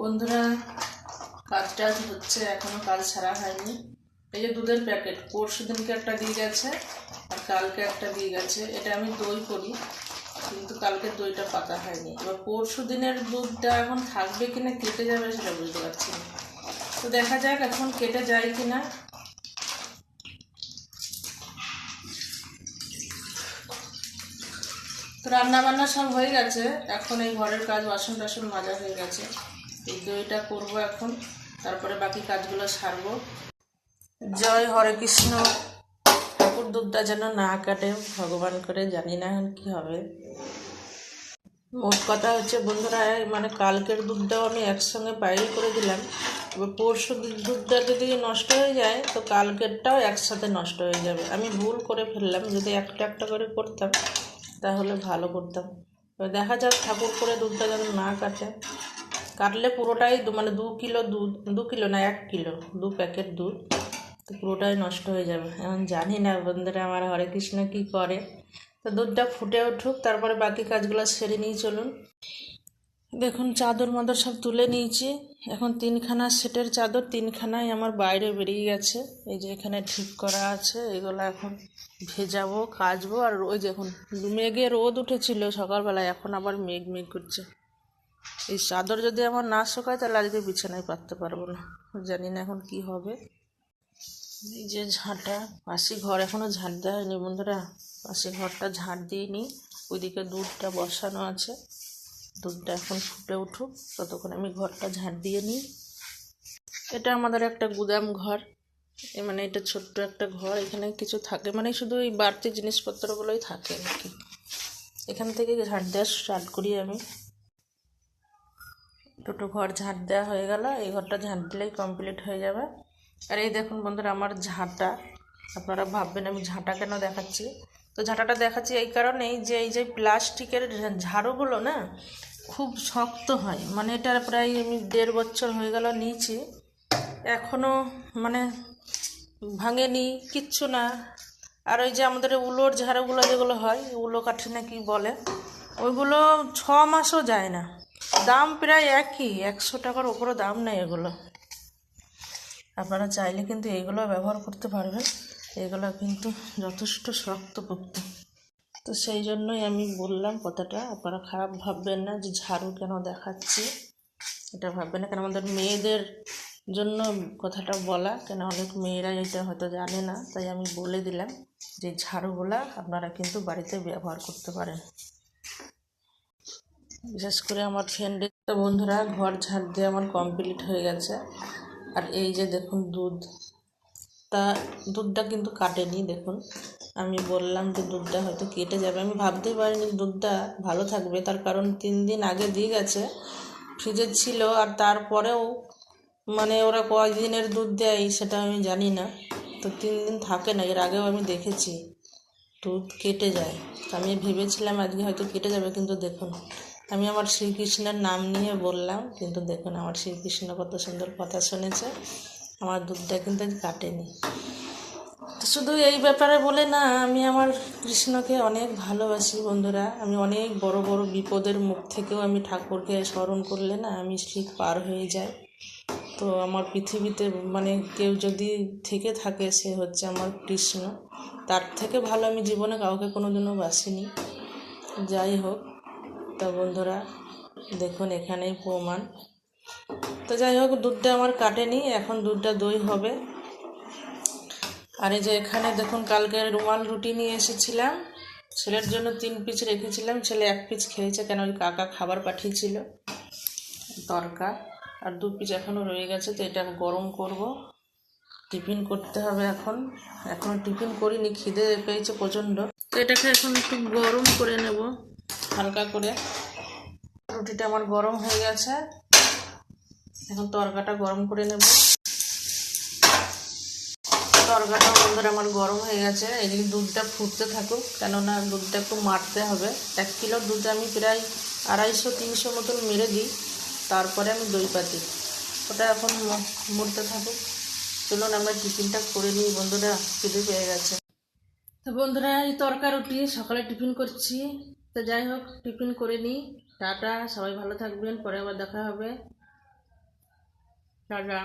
বন্ধুরা কাজ টাজ হচ্ছে, এখনও কাজ ছাড়া হয়নি। এই যে দুধের প্যাকেট, পরশু দিনকে একটা দিয়ে গেছে, আর কালকে একটা দিয়ে গেছে। এটা আমি দই করি, কিন্তু কালকে দইটা পাতা হয়নি। এবার পরশু দিনের দুধটা এখন থাকবে কিনা, কেটে যাবে সেটা বুঝতে পারছি না। তো দেখা যাক এখন কেটে যায় কিনা। তো রান্না বান্না সব হয়ে গেছে। এখন এই ঘরের কাজ বাসন টাসন মাজা হয়ে গেছে। এই দইটা করব এখন। তারপরে বাকি কাজগুলো সারবো। জয় হরে কৃষ্ণ। ঠাকুর দুধটা যেন না কাটে, ভগবান করে জানি না এখন কি হবে। মোট কথা হচ্ছে, বন্ধুরা মানে কালকের দুধটাও আমি একসঙ্গে বাইরে করে দিলাম। এবার পরশু দুধটা যদি নষ্ট হয়ে যায়, তো কালকেরটাও একসাথে নষ্ট হয়ে যাবে। আমি ভুল করে ফেললাম, যদি একটা একটা করে করতাম, তাহলে ভালো করতাম। এবার দেখা যাক, ঠাকুর করে দুধটা যেন না কাটে। কাটলে পুরোটাই মানে দু কিলো দুধ, দু কিলো না, এক কিলো, দু প্যাকেট দুধ, তো পুরোটাই নষ্ট হয়ে যাবে। এখন জানি না বন্ধুরা আমার হরে কৃষ্ণ কী করে। তো দুধটা ফুটে উঠুক, তারপরে বাকি কাজগুলো সেরে নিয়ে চলুন। দেখুন, চাদর মাদর সব তুলে নিয়েছি। এখন তিনখানা সেটের চাদর, তিনখানাই আমার বাইরে বেরিয়ে গেছে। এই যে এখানে ঠিক করা আছে, এগুলো এখন ভেজাবো, কাচবো, আর ওই যে এখন মেঘে রোদ উঠেছিল সকালবেলায়, এখন আবার মেঘ মেঘ করছে। এই চাদর যদি আমার না শুকায়, তাহলে আজকে বিছানায় পাততে পারব না। জানি না এখন কি হবে। এই যে ঝাঁটা, পাশি ঘর এখনও ঝাঁট দেওয়া হয়নি বন্ধুরা। পাশি ঘরটা ঝাঁট দিইনি, ওইদিকে দুধটা বসানো আছে। দুধটা এখন ফুটে উঠুক, ততক্ষণ আমি ঘরটা ঝাঁট দিয়ে নিই। এটা আমাদের একটা গুদাম ঘর। মানে এটা ছোট্ট একটা ঘর, এখানে কিছু থাকে। মানে শুধু এই বাড়তি জিনিসপত্রগুলোই থাকে আর কি। এখান থেকে ঝাঁট দেওয়া স্টার্ট করি আমি। দুটো ঘর ঝাঁট দেওয়া হয়ে গেল। এই ঘরটা ঝাঁট দিলেই কমপ্লিট হয়ে যাবে। আর এই দেখুন বন্ধুরা আমার ঝাঁটা। আপনারা ভাববেন আমি ঝাঁটা কেন দেখাচ্ছি? তো ঝাঁটাটা দেখাচ্ছি এই কারণেই যে এই যে প্লাস্টিকের ঝাড়ুগুলো না, খুব শক্ত হয়। মানে এটা প্রায় আমি দেড় বছর হয়ে গেল নিয়েছি। এখনও মানে ভাঙেনি, কিচ্ছু না। আর ওই যে আমাদের উলোর ঝাড়ুগুলো যেগুলো হয়, উলো কাঠি না কি বলে, ওইগুলো ছ মাসও যায় না। দাম প্রায় একই, একশো টাকার ওপরও দাম নেই এগুলো। আপনারা চাইলে কিন্তু এইগুলো ব্যবহার করতে পারবেন। এগুলো কিন্তু যথেষ্ট শক্তপোক্ত। তো সেই জন্যই আমি বললাম কথাটা, আপনারা খারাপ ভাববেন না যে ঝাড়ু কেন দেখাচ্ছি। এটা ভাববেন না, কেন আমাদের মেয়েদের জন্য কথাটা বলা, কেন অনেক মেয়েরা এটা হয়তো জানে না। তাই আমি বলে দিলাম যে ঝাড়ুগুলা আপনারা কিন্তু বাড়িতে ব্যবহার করতে পারেন। বিশেষ করে আমার ফ্রেন্ডের তো বন্ধুরা, ঘর ঝাড় দিয়ে আমার কমপ্লিট হয়ে গেছে। আর এই যে দেখুন দুধ। তা দুধটা কিন্তু কাটেনি, দেখুন। আমি বললাম যে দুধটা হয়তো কেটে যাবে। আমি ভাবতেই পারিনি দুধটা ভালো থাকবে। তার কারণ তিন দিন আগে দিয়ে গেছে। ফ্রিজে ছিল আর তারপরেও মানে ওরা কয়দিনের দুধ দেয় সেটা আমি জানি না। তো তিন দিন থাকে না, এর আগেও আমি দেখেছি। দুধ কেটে যায়। আমি ভেবেছিলাম আজকে হয়তো কেটে যাবে, কিন্তু দেখুন আমি আমার শ্রীকৃষ্ণের নাম নিয়ে বললাম, কিন্তু দেখুন আমার শ্রীকৃষ্ণ কত সুন্দর কথা শুনেছে। আমার দুধটা কিন্তু কাটেনি। তো শুধু এই ব্যাপারে বলে না, আমি আমার কৃষ্ণকে অনেক ভালোবাসি বন্ধুরা। আমি অনেক বড় বড় বিপদের মুখ থেকেও আমি ঠাকুরকে স্মরণ করলে না আমি ঠিক পার হয়ে যাই। তো আমার পৃথিবীতে মানে কেউ যদি থেকে থাকে, সে হচ্ছে আমার কৃষ্ণ। তার থেকে ভালো আমি জীবনে কাউকে কোনোদিনও বাসিনি। যাই হোক। তা বন্ধুরা, দেখুন এখানেই প্রমাণ। তো যাই হোক, দুধটা আমার কাটেনি, এখন দুধটা দই হবে। আর এই যে এখানে দেখুন কালকে রুমাল রুটি নিয়ে এসেছিলাম। ছেলের জন্য তিন পিস রেখেছিলাম, ছেলে এক পিস খেয়েছে, কেন ওই কাকা খাবার পাঠিয়েছিল। তরকা, আর দু পিস এখনও রয়ে গেছে, তো এটা গরম করব। টিফিন করতে হবে এখন। এখনও টিফিন করিনি, খিদে পেয়েছে প্রচণ্ড। তো এটাকে এখন একটু গরম করে নেব। হালকা করে। রুটিটা আমার গরম হয়ে গেছে। এখন তরকাটা গরম করে নেব। তরকাটা বন্ধুরা আমার গরম হয়ে গেছে। এদিকে দুধটা ফুটতে থাকুক, কেননা দুধটা একটু মারতে হবে। এক কিলো দুধ আমি প্রায় আড়াইশো, তিনশো মতন মেরে দিই। তারপরে আমি দই পাতি। ওটা এখন মরতে থাকুক। চলুন আমরা টিফিনটা করে নিই, বন্ধুরা খিদে পেয়ে গেছে। তো বন্ধুরা, এই তরকা রুটি সকালে টিফিন করছি। তো যাই হোক, টিফিন করে নিই। টাটা, সবাই ভালো থাকবেন, পরে আবার দেখা হবে। টাটা।